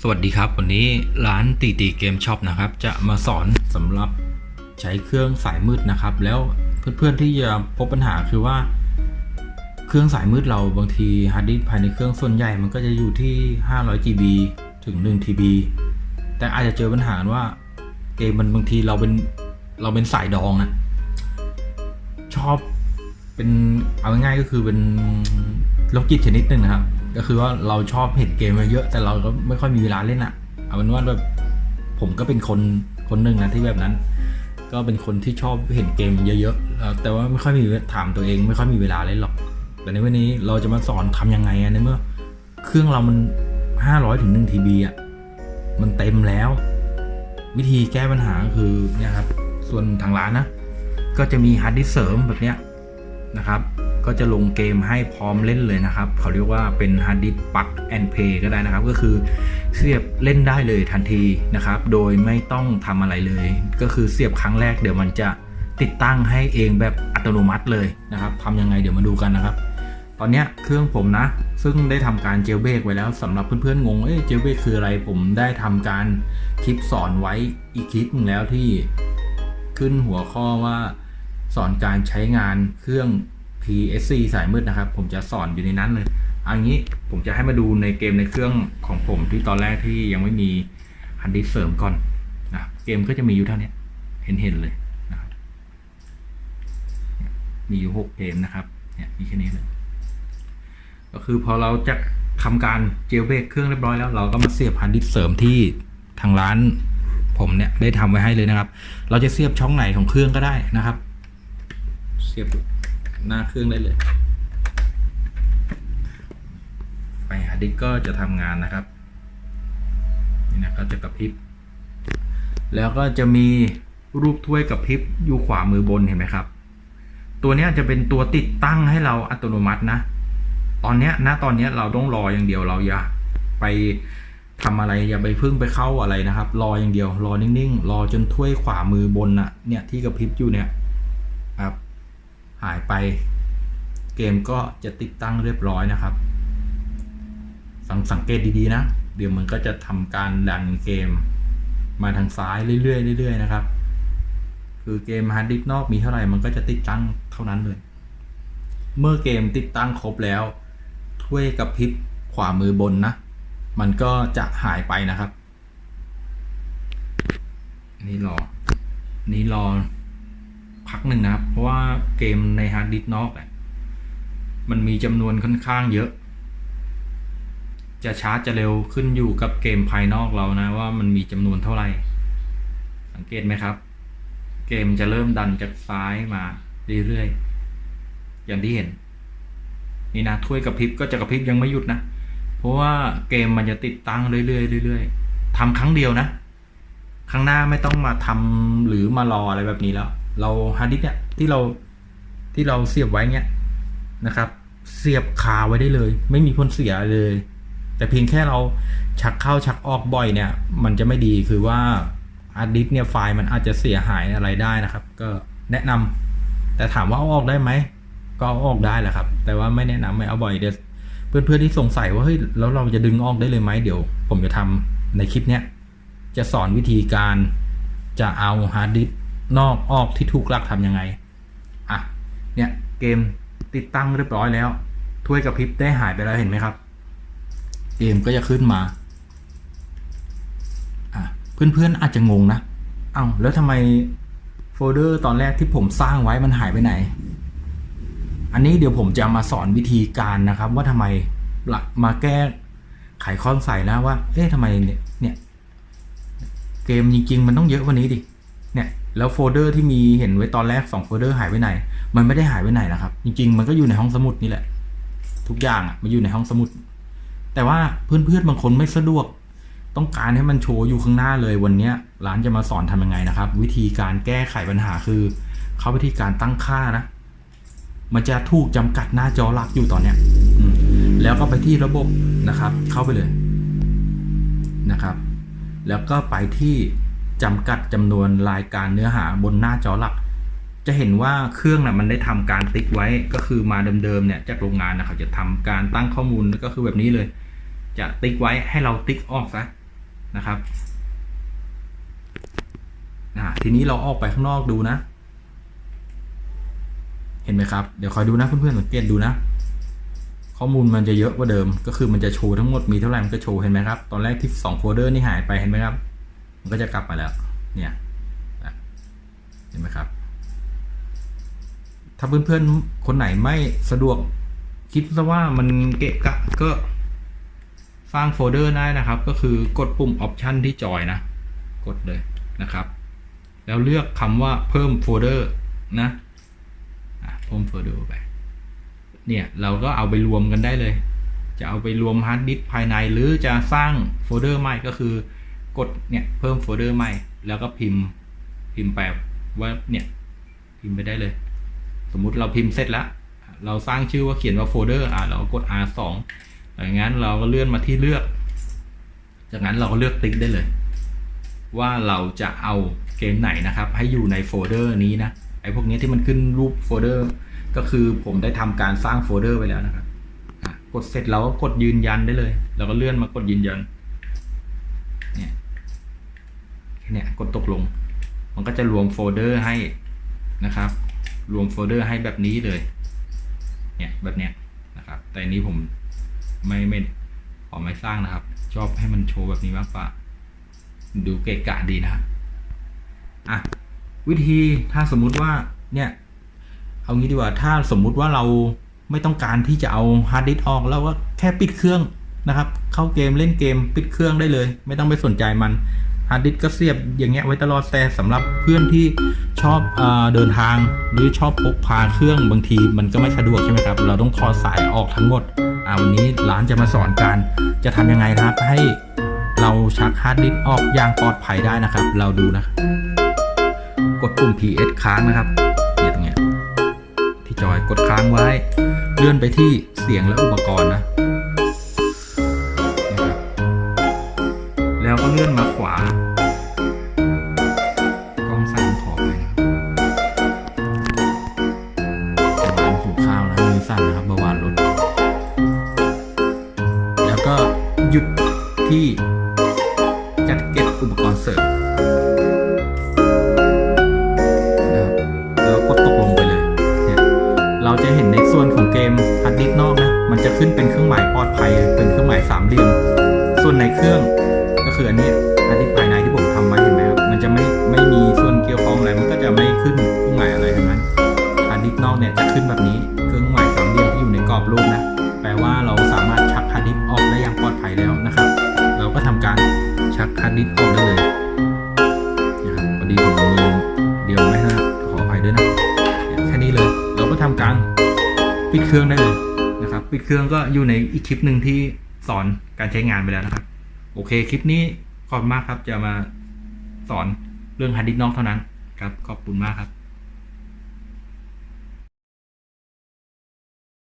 สวัสดีครับ วันนี้ร้านตีตีเกมช็อปนะครับ จะมาสอนสำหรับใช้เครื่องสายมืดนะครับ แล้วเพื่อนๆที่จะพบปัญหาคือว่า เครื่องสายมืดเราบางทีฮาร์ดดิสก์ภายในเครื่องส่วนใหญ่มันก็จะอยู่ที่ 500 GB ถึง 1 TB แต่อาจจะเจอปัญหาว่าเกมมันบางทีเราเป็นเราเป็นสายดองอะชอบเป็นเอาง่ายๆก็คือเป็นโรคจิตชนิดหนึ่งนะครับ ก็คือว่าเราชอบเห็นเกมมาเยอะแต่เราก็ไม่ค่อยมีเวลาเล่นอะเอาเป็นว่าแบบผมก็เป็นคนคนหนึ่งนะที่แบบนั้น ก็เป็นคนที่ชอบเห็นเกมเยอะๆแล้วแต่ว่าไม่ค่อยมีถามตัวเอง ไม่ค่อยมีเวลาเล่นหรอก แต่ในวันนี้เราจะมาสอนทำยังไงอะในเมื่อ เครื่องเรามัน 500ถึง1 TB อะมันเต็มแล้ว วิธีแก้ปัญหาคือเนี่ยครับ ส่วนทางร้านนะ ก็จะมีฮาร์ดดิสเสริมแบบเนี้ยนะครับ ก็จะลงเกมให้พร้อมเล่นเลยนะครับ เขาเรียกว่าเป็นฮาร์ดดิสก์ปักแอนเพย์ก็ได้นะครับ ก็คือเสียบเล่นได้เลยทันทีนะครับ โดยไม่ต้องทำอะไรเลย ก็คือเสียบครั้งแรกเดี๋ยวมันจะติดตั้งให้เองแบบอัตโนมัติเลยนะครับทำยังไงเดี๋ยวมาดูกันนะครับ ตอนนี้เครื่องผมนะ ซึ่งได้ทำการเจลเบรกไว้แล้วสำหรับเพื่อนๆงงเอ๊ะเจลเบรกคืออะไรผมได้ทำการคลิปสอนไว้อีกคลิปหนึงแล้วที่ขึ้นหัวข้อว่าสอนการใช้งานเครื่อง PSC สายมืดนะครับ ผมจะสอนอยู่ในนั้นเลยเอันนี้ผมจะให้มาดูในเกมในเครื่องของผมที่ตอนแรกที่ยังไม่มีฮันดิสเสริมก่อนนะเกมก็จะมีอยู่เท่านี้เห็นเห็นเลยนะครับมีอยู่หกเกมนะครับเนี่ยมีแค่นี้เลยก็คือพอเราจะทำการเจลเบรกเครื่องเรียบร้อยแล้ว เราก็มาเสียบฮันดิสเสริมที่ทางร้านผมเนี่ยได้ทำไว้ให้เลยนะครับ เราจะเสียบช่องไหนของเครื่องก็ได้นะครับ เสียบ หน้าเครื่องได้เลยไฟฮาร์ดดิสก์ก็จะทำงานนะครับ นี่นะก็จะกระพริบ แล้วก็จะมีรูปถ้วยกระพริบอยู่ขวามือบนเห็นไหมครับ ตัวนี้จะเป็นตัวติดตั้งให้เราอัตโนมัตินะ ตอนเนี้ยณตอนเนี้ยเราต้องรออย่างเดียวเราอย่าไปทำอะไรอย่าไปพึ่งไปเข้าอะไรนะครับ รออย่างเดียว รอนิ่งๆ รอจนถ้วยขวามือบนน่ะเนี่ยที่กระพริบอยู่เนี่ยครับ ไปเกมก็จะติดตั้งเรียบร้อยนะครับ สังสังเกตดีๆนะ เดี๋ยวมันก็จะทำการดันเกม มาทางซ้ายเรื่อยๆเรื่อยๆนะครับ คือเกมฮาร์ดดิสก์นอกมีเท่าไหร่มันก็จะติดตั้งเท่านั้นเลย เมื่อเกมติดตั้งครบแล้ว ถ้วยกับพริบขวามือบนนะ มันก็จะหายไปนะครับ นี่รอ นี่รอ พักหนึ่งนะครับ เพราะว่าเกมในฮาร์ดดิสก์นอกอะมันมีจำนวนค่อนข้างเยอะ จะช้าจะเร็วขึ้นอยู่กับเกมภายนอกเรานะ ว่ามันมีจำนวนเท่าไหร่ สังเกตไหมครับ เกมจะเริ่มดันจากซ้ายมาเรื่อยๆอย่างที่เห็น นี่นะถ้วยกระพริบก็จะกระพริบยังไม่หยุดนะ เพราะว่าเกมมันจะติดตั้งเรื่อยๆเรื่อยๆทำครั้งเดียวนะ ครั้งหน้าไม่ต้องมาทำหรือมารออะไรแบบนี้แล้ว เราฮาร์ดดิสก์เนี่ยที่เราที่เราเสียบไว้เนี่ยนะครับ เสียบคาไว้ได้เลย ไม่มีพ่นเสียเลย แต่เพียงแค่เราชักเข้าชักออกบ่อยเนี่ย มันจะไม่ดีคือว่าฮาร์ดดิสก์เนี่ยไฟล์มันอาจจะเสียหายอะไรได้นะครับ ก็แนะนำแต่ถามว่าเอาออกได้ไหมก็เอาออกได้แหละครับ แต่ว่าไม่แนะนำไม่เอาบ่อยเดี๋ยวเพื่อนๆที่สงสัยว่าเฮ้ยแล้วเราจะดึงออกได้เลยไหมเดี๋ยว ผมจะทำในคลิปเนี้ยจะสอนวิธีการจะเอาฮาร์ดดิส นอกออกที่ถูกหลักทำยังไง อะ เนี่ยเกมติดตั้งเรียบร้อยแล้ว ถ้วยกับพริบได้หายไปแล้วเห็นไหมครับ เกมก็จะขึ้นมา อะ เพื่อนๆอาจจะงงนะ เอ้าแล้วทำไมโฟลเดอร์ตอนแรกที่ผมสร้างไว้มันหายไปไหน อันนี้เดี๋ยวผมจะมาสอนวิธีการนะครับ ว่าทำไมหลักมาแก้ไขข้อสงสัยนะว่า เอ๊ะทำไมเนี่ยเนี่ยเกมจริงๆ มันต้องเยอะกว่านี้ดิ แล้วโฟลเดอร์ที่มีเห็นไว้ตอนแรก2โฟลเดอร์หายไปไหน มันไม่ได้หายไปไหนนะครับ จริง ๆ มันก็อยู่ในห้องสมุดนี่แหละ ทุกอย่างอะมันอยู่ในห้องสมุด แต่ว่าเพื่อนๆบางคนไม่สะดวก ต้องการให้มันโชว์อยู่ข้างหน้าเลยวันนี้ร้านจะมาสอนทำยังไงนะครับ วิธีการแก้ไขปัญหาคือ เข้าไปที่การตั้งค่านะ มันจะถูกจำกัดหน้าจอหลักอยู่ตอนเนี้ยแล้วก็ไปที่ระบบนะครับ เข้าไปเลยนะครับ แล้วก็ไปที่ จำกัดจำนวนรายการเนื้อหาบนหน้าจอหลัก จะเห็นว่าเครื่องน่ะมันได้ทำการติ๊กไว้ก็คือมาเดิมๆเนี่ยจากโรงงานนะเขาจะทำการตั้งข้อมูลก็คือแบบนี้เลย จะติ๊กไว้ให้เราติ๊กออกซะนะครับทีนี้เราออกไปข้างนอกดูนะ เห็นไหมครับ เดี๋ยวคอยดูนะเพื่อนๆสังเกตดูนะ ข้อมูลมันจะเยอะกว่าเดิม ก็คือมันจะโชว์ทั้งหมดมีเท่าไหร่มันก็โชว์เห็นไหมครับ ตอนแรกที่สองโฟลเดอร์นี่หายไปเห็นไหมครับ มันก็จะกลับมาแล้ว เนี่ยเห็นไหมครับ ถ้าเพื่อนๆ คนไหนไม่สะดวก คิดซะว่ามันเกะกะก็สร้างโฟลเดอร์ได้นะครับ ก็คือกดปุ่มออปชันที่จอยนะ กดเลยนะครับ แล้วเลือกคำว่าเพิ่มโฟลเดอร์นะอะเพิ่มโฟลเดอร์ไป เนี่ยเราก็เอาไปรวมกันได้เลย จะเอาไปรวมฮาร์ดดิสก์ภายในหรือจะสร้างโฟลเดอร์ใหม่ก็คือ กดเนี่ยเพิ่มโฟลเดอร์ใหม่ แล้วก็พิมพ์พิมพ์ไปว่าเนี่ยพิมพ์ไปได้เลย สมมุติเราพิมพ์เสร็จแล้ว เราสร้างชื่อว่าเขียนว่าโฟลเดอร์อะเรากด R2 อย่างนั้นเราก็เลื่อนมาที่เลือก จากนั้นเราก็เลือกติ๊กได้เลย ว่าเราจะเอาเกมไหนนะครับ ให้อยู่ในโฟลเดอร์นี้นะไอ้พวกนี้ที่มันขึ้นรูปโฟลเดอร์ก็คือผมได้ทำการสร้างโฟลเดอร์ไปแล้วนะครับกดเสร็จเราก็กดยืนยันได้เลยเราก็เลื่อนมากดยืนยัน เนี่ยแค่ เนี่ยกดตกลง มันก็จะรวมโฟลเดอร์ให้นะครับ รวมโฟลเดอร์ให้แบบนี้เลย เนี่ยแบบเนี้ยนะครับ แต่อันนี้ผมไม่ไม่ขอไม่สร้างนะครับ ชอบให้มันโชว์แบบนี้มากกว่า ดูเกะกะดีนะอะวิธีถ้าสมมุติว่าเนี่ย เอางี้ดีกว่าถ้าสมมุติว่าเราไม่ต้องการที่จะเอาฮาร์ดดิสก์ออกแล้วก็แค่ปิดเครื่องนะครับ เข้าเกมเล่นเกมปิดเครื่องได้เลย ไม่ต้องไปสนใจมัน ฮาร์ดดิสก์ก็เสียบอย่างเงี้ยไว้ตลอดแต่สำหรับเพื่อนที่ชอบเอเดินทางหรือชอบพกพาเครื่องบางทีมันก็ไม่สะดวกใช่ไหมครับ เราต้องถอดสายออกทั้งหมดอ่าวันนี้ร้านจะมาสอนการจะทำยังไงครับให้เราชักฮาร์ดดิสก์ออกอย่างปลอดภัยได้นะครับ เราดูนะกดปุ่ม PS ค้างนะครับเนี่ยตรงเนี้ยที่จอยกดค้างไว้ เลื่อนไปที่เสียงและอุปกรณ์นะนะครับแล้วก็เลื่อนมา สั่นนะครับเบาหวานลด แล้วก็หยุดที่จัดเก็บอุปกรณ์เสริมนะครับแล้วกดตกลงไปเลยเนี่ยเราจะเห็นในส่วนของเกมฮาร์ดดิสก์นอกนะ มันจะขึ้นเป็นเครื่องหมายปลอดภัยเป็นเครื่องหมายสามเหลี่ยม ส่วนในเครื่องก็คืออันนี้ฮาร์ดดิสก์ภายในที่ผมทำไว้เห็นไหมครับ มันจะไม่ไม่มีส่วนเกี่ยวข้องอะไร มันก็จะไม่ขึ้นเครื่องหมายอะไรทั้งนั้นฮาร์ดดิสก์นอกเนี่ยจะขึ้นแบบนี้ อบรูปนะ แปลว่าเราสามารถชักฮาร์ดดิสก์ออกได้อย่างปลอดภัยแล้วนะครับ เราก็ทำการชักฮาร์ดดิสก์ออกได้เลยนะครับพอดีผมมือเดียวไม่นะขออภัยด้วยนะแค่นี้เลย เราก็ทำการปิดเครื่องได้เลยนะครับ ปิดเครื่องก็อยู่ในอีกคลิปหนึ่งที่สอนการใช้งานไปแล้วนะครับ โอเคคลิปนี้ขอบมากครับจะมาสอนเรื่องฮาร์ดดิสก์นอกเท่านั้นครับ ขอบคุณมากครับ